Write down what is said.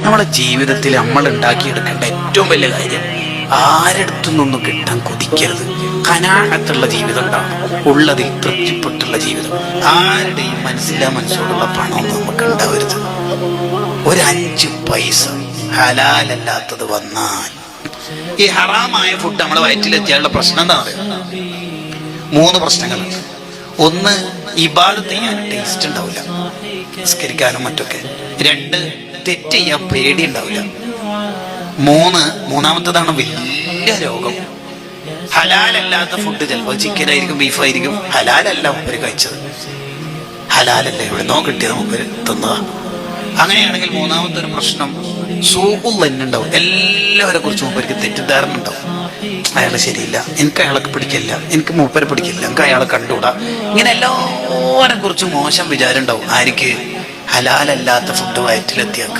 നമ്മളെ ജീവിതത്തിൽ നമ്മൾ ഉണ്ടാക്കിയെടുക്കേണ്ട ഏറ്റവും വലിയ കാര്യം ആരടുത്തു നിന്നും കിട്ടാൻ കൊതിക്കരുത്. കനാഹത്തുള്ള ജീവിതം ഉണ്ടാവണം ഉള്ളതിൽ തൃപ്തിപ്പെട്ടുള്ള ജീവിതം. ആരുടെയും മനസ്സിലാ മനസ്സോടുള്ള പണം നമുക്ക് ഉണ്ടാവരുത്. ഒരു അഞ്ച് പൈസ ഹലാലല്ലാത്തത് വന്നാൽ. ഈ ഹറാമായ ഫുഡ് നമ്മളെ വയറ്റിലെത്തിയാലുള്ള പ്രശ്നം എന്താ മൂന്ന് പ്രശ്നങ്ങളുണ്ട്. ഒന്ന് ഇബാദത്ത് ചെയ്യാൻ ടേസ്റ്റ് ഉണ്ടാവില്ല. നിസ്കരിക്കാനും മറ്റൊക്കെ. രണ്ട് തെറ്റ് ചെയ്യാൻ പേടി ഉണ്ടാവില്ല മൂന്ന് മൂന്നാമത്തതാണ് വലിയ രോഗം. ഹലാലല്ലാത്ത ഫുഡ് ചിലപ്പോൾ ചിക്കൻ ആയിരിക്കും ബീഫ് ആയിരിക്കും. ഹലാലല്ല മുപ്പര് കഴിച്ചത്. ഹലാലല്ല ഇവിടെ നോ കിട്ടിയത് മുപ്പര് തിന്നതാ. അങ്ങനെയാണെങ്കിൽ മൂന്നാമത്തെ ഒരു പ്രശ്നം സൂപ്പും തന്നെ ഉണ്ടാവും എല്ലാവരെ കുറിച്ച് മൂപ്പർക്ക് തെറ്റിദ്ധാരണ ഉണ്ടാവും. അയാൾ ശരിയില്ല എനിക്ക് അയാളെ പിടിക്കില്ല എനിക്ക് മൂപ്പരെ പിടിക്കില്ല എനിക്ക് അയാളെ കണ്ടുകൂടാ. ഇങ്ങനെ എല്ലാവരെ കുറിച്ച് മോശം വിചാരം ഉണ്ടാവും. ആർക്ക്? حلال الله تفضل ويتلتيك